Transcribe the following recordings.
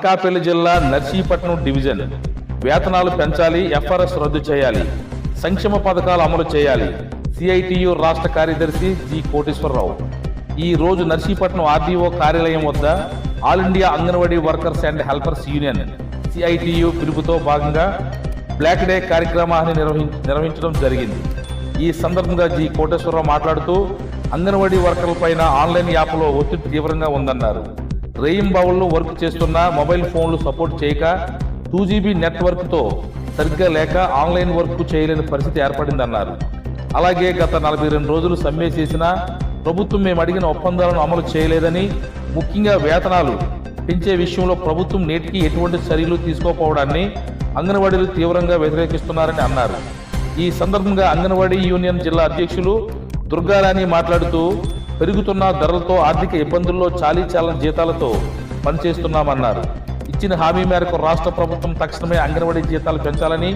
అనకాపల్లి జిల్లా నర్సీపట్నం డివిజన్. వేతనాలు పెంచాలి ఎఫ్ఆర్ఎస్ రద్దు చేయాలి సంక్షేమ పథకాలు అమలు చేయాలి. సిఐటియు రాష్ట్ర కార్యదర్శి జి కోటేశ్వరరావు. ఈ రోజు నర్సీపట్నం ఆర్డీఓ కార్యాలయం వద్ద all India anganwadi workers and helpers union CITU పిలుపుతో భాగంగా బ్లాక్ డే కార్యక్రమాన్ని నిర్వహి- నిర్వహించడం జరిగింది. ఈ సందర్భంగా జి కోటేశ్వరరావు మాట్లాడుతూ అంగన్వాడీ వర్కర్లపైన ఆన్లైన్ యాప్లో ఒత్తిడి తీవ్రంగా ఉందన్నారు. రేయింబావుల్లో వర్క్ చేస్తున్న మొబైల్ ఫోన్లు సపోర్ట్ చేయక టూ జీబీ నెట్వర్క్తో సరిగ్గా లేక ఆన్లైన్ వర్క్ చేయలేని పరిస్థితి ఏర్పడిందన్నారు. అలాగే గత నలభై రెండు రోజులు సమ్మె చేసినా ప్రభుత్వం మేము అడిగిన ఒప్పందాలను అమలు చేయలేదని ముఖ్యంగా వేతనాలు పెంచే విషయంలో ప్రభుత్వం నేటికి ఎటువంటి చర్యలు తీసుకోకపోవడాన్ని అంగన్వాడీలు తీవ్రంగా వ్యతిరేకిస్తున్నారని అన్నారు. ఈ సందర్భంగా అంగన్వాడీ యూనియన్ జిల్లా అధ్యక్షులు దుర్గారాణి మాట్లాడుతూ పెరుగుతున్న ధరలతో ఆర్థిక ఇబ్బందుల్లో చాలీ చాలని జీతాలతో పనిచేస్తున్నామన్నారు. ఇచ్చిన హామీ మేరకు రాష్ట్ర ప్రభుత్వం తక్షణమే అంగన్వాడీ జీతాలు పెంచాలని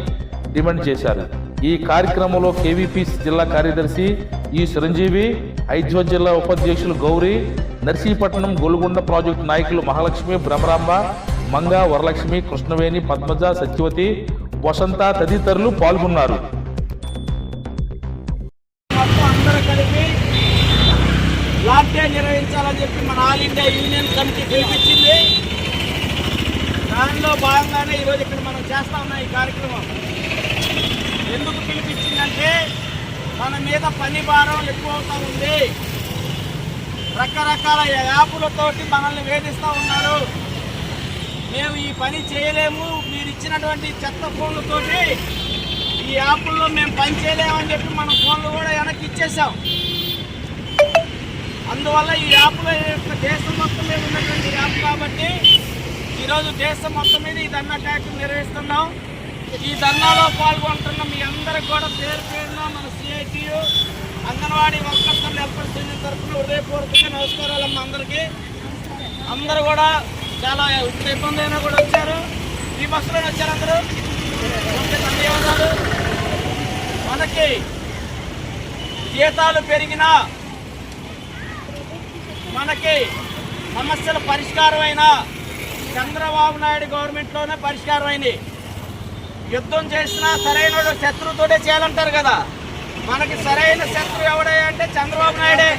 డిమాండ్ చేశారు. ఈ కార్యక్రమంలో కేవీపీ జిల్లా కార్యదర్శి ఈ చిరంజీవి ఐజ్వ జిల్లా ఉపాధ్యక్షులు గౌరీ నర్సీపట్నం గొలుగొండ ప్రాజెక్టు నాయకులు మహాలక్ష్మి భ్రమరాంబ మంగ వరలక్ష్మి కృష్ణవేణి పద్మజ సత్యవతి వసంత తదితరులు పాల్గొన్నారు. బ్లాక్ నిర్వహించాలని చెప్పి మన ఆల్ ఇండియా యూనియన్ కమిటీ పిలిపించింది. దానిలో భాగంగానే ఈరోజు ఇక్కడ మనం చేస్తా ఉన్నాం ఈ కార్యక్రమం. ఎందుకు పిలిపించిందంటే మన మీద పని భారం ఎక్కువ అవుతా ఉంది. రకరకాల యాపులతోటి మనల్ని వేధిస్తూ ఉన్నారు. మేము ఈ పని చేయలేము. మీరు ఇచ్చినటువంటి చెత్త ఫోన్లతోటి ఈ యాప్ల్లో మేము పని చేయలేమని చెప్పి మన ఫోన్లు కూడా వెనక్కి ఇచ్చేసాం అందువల్ల ఈ యాప్లో యొక్క దేశం మొత్తం మీద ఉన్నటువంటి యాప్ కాబట్టి ఈరోజు దేశం మొత్తం మీద ఈ ధర్నా ట్యాక్స్ నిర్వహిస్తున్నాం. ఈ ధర్నాలో పాల్గొంటున్న మీ అందరికి కూడా పేరు పేరున మన CITU anganwadi workers and helpers తరఫున హృదయపూర్వకంగా నమస్కారాలమ్మ అందరికీ. అందరూ కూడా చాలా ఇబ్బంది అయినా కూడా వచ్చారు. ఈ బస్సులోనే వచ్చారు అందరూ. ధన్యవాదాలు. మనకి జీతాలు పెరిగినా మనకి సమస్యల పరిష్కారం అయినా చంద్రబాబు నాయుడు గవర్నమెంట్లోనే పరిష్కారం అయింది యుద్ధం చేసినా సరైన శత్రువుతోటే చేయాలంటారు కదా. మనకి సరైన శత్రువు ఎవడే అంటే చంద్రబాబు నాయుడే.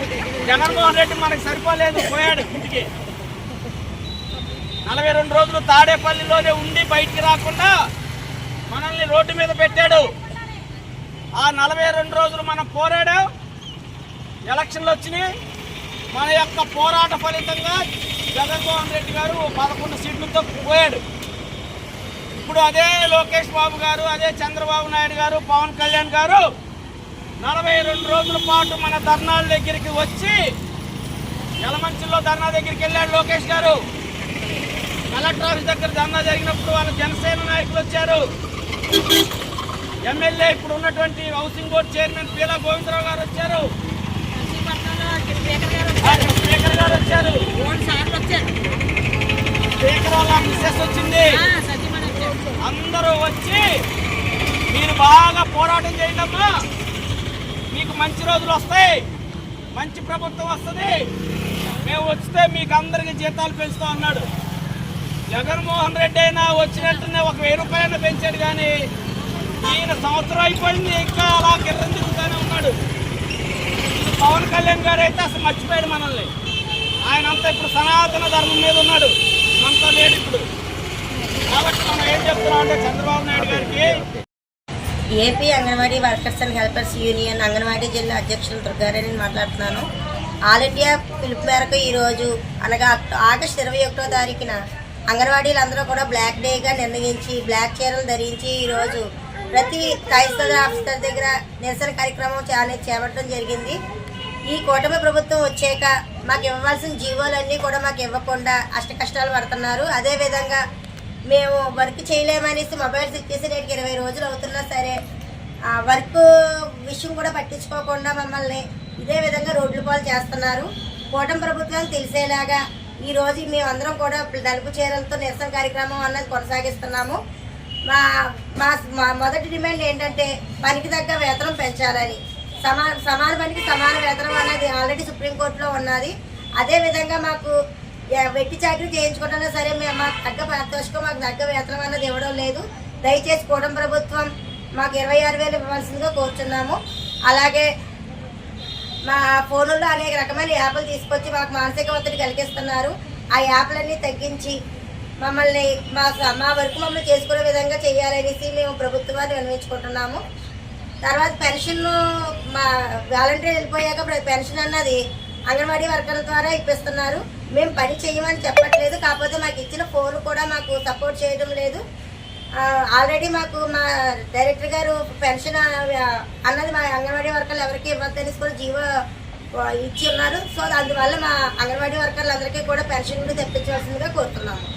జగన్మోహన్ రెడ్డి మనకి సరిపోలేదు పోయాడు ఇంటికి. నలభై రెండు రోజులు తాడేపల్లిలోనే ఉండి బయటికి రాకుండా మనల్ని రోడ్డు మీద పెట్టాడు. ఆ నలభై రెండు రోజులు మనం పోరాడాం. ఎలక్షన్లు వచ్చినాయి. మన యొక్క పోరాట ఫలితంగా జగన్మోహన్ రెడ్డి గారు పదకొండు సీట్లతో పోయాడు. ఇప్పుడు అదే లోకేష్ బాబు గారు అదే చంద్రబాబు నాయుడు గారు పవన్ కళ్యాణ్ గారు నలభై రెండు రోజుల పాటు మన ధర్నాల దగ్గరికి వచ్చి యలమంచిలో ధర్నా దగ్గరికి వెళ్ళాడు లోకేష్ గారు. కలెక్టర్ ఆఫీస్ దగ్గర ధర్నా జరిగినప్పుడు వాళ్ళ జనసేన నాయకులు వచ్చారు. ఎమ్మెల్యే ఇప్పుడు ఉన్నటువంటి housing board chairman Peela Govindarao గారు వచ్చారు. గారు వచ్చారు. స్పీకర్ మిస్సెస్ వచ్చింది. అందరూ వచ్చి మీరు బాగా పోరాటం చేయండి అమ్మా. మీకు మంచి రోజులు వస్తాయి. మంచి ప్రభుత్వం వస్తుంది. మేము వస్తే మీకు అందరికి జీతాలు పెంచుతాం అన్నాడు. జగన్మోహన్ రెడ్డి అయినా వచ్చినట్టునే ఒక వెయ్యి రూపాయలు పెంచాడు కానీ ఈయన సంవత్సరం అయిపోయింది. ఇంకా అలా కింద తిరుగుతూనే ఉన్నాడు. పవన్ కళ్యాణ్ గారు అయితే అసలు మర్చిపోయాడు మనల్ని. ఆయన అంతా ఇప్పుడు సనాతన ధర్మం మీద ఉన్నాడు. మనతో లేడు ఇప్పుడు. కాబట్టి మనం ఏం చెప్తున్నాం అంటే చంద్రబాబు నాయుడు గారికి AP anganwadi workers and helpers union anganwadi జిల్లా అధ్యక్షులు దుర్గారాణి మాట్లాడుతున్నాను. ఆల్ ఇండియా పిలుపు మేరకు ఈరోజు అనగా ఆగస్టు ఇరవై ఒకటో తారీఖున అంగన్వాడీలందరూ కూడా బ్లాక్ డేగా నిర్ణయించి బ్లాక్ చీరలు ధరించి ఈరోజు ప్రతి క్రైస్తవ ఆఫీసర్ దగ్గర నిరసన కార్యక్రమం చాలా చేపట్టడం జరిగింది. ఈ కూటమి ప్రభుత్వం వచ్చాక మాకు ఇవ్వాల్సిన జీవోలన్నీ కూడా మాకు ఇవ్వకుండా అష్ట కష్టాలు పడుతున్నారు. అదేవిధంగా మేము వర్క్ చేయలేమనేసి మొబైల్స్ ఇచ్చేసి నేటికి ఇరవై రోజులు అవుతున్నా సరే ఆ వర్క్ విషయం కూడా పట్టించుకోకుండా మమ్మల్ని ఇదే విధంగా రోడ్లు పాలు చేస్తున్నారు. కూటమి ప్రభుత్వం తెలిసేలాగా ఈ రోజు మేమందరం కూడా నలుపు చీరలతో నిరసన కార్యక్రమం అన్నది కొనసాగిస్తున్నాము. మా మా మా మొదటి డిమాండ్ ఏంటంటే పనికి తగ్గ వేతనం పెంచాలని. సమా సమాన పనికి సమాన వేతనం అనేది ఆల్రెడీ సుప్రీంకోర్టులో ఉన్నది. అదేవిధంగా మాకు వెట్టి చాకరీ చేయించుకుంటున్నా సరే మేము మాకు తగ్గ పారితోషికం మాకు తగ్గ వేతనం అన్నది ఇవ్వడం లేదు. దయచేసి కూడం ప్రభుత్వం మాకు ఇరవై ఆరు వేలు ఇవ్వాల్సిందిగా కోరుచున్నాము. అలాగే మా ఫోనుల్లో అనేక రకమైన యాప్లు తీసుకొచ్చి మాకు మానసిక ఒత్తిడి కలిగిస్తున్నారు. ఆ యాప్లన్నీ తగ్గించి మమ్మల్ని మా మా వరకు మమ్మల్ని చేసుకునే విధంగా చేయాలనేసి మేము ప్రభుత్వాన్ని విన్నవించుకుంటున్నాము. తర్వాత పెన్షన్ మా వాలంటీర్ వెళ్ళిపోయాక పెన్షన్ అన్నది అంగన్వాడీ వర్కర్ల ద్వారా ఇప్పిస్తున్నారు. మేము పని చేయమని చెప్పట్లేదు. కాకపోతే మాకు ఇచ్చిన ఫోన్ కూడా మాకు సపోర్ట్ చేయడం లేదు. ఆల్రెడీ మాకు మా డైరెక్టర్ గారు పెన్షన్ అన్నది మా అంగన్వాడీ వర్కర్లు ఎవరికి ఇవ్వద్దని కూడా జీవో ఇచ్చి ఉన్నారు. సో అందువల్ల మా అంగన్వాడీ వర్కర్లు అందరికీ కూడా పెన్షన్ కూడా తెప్పించవలసిందిగా కోరుతున్నాము.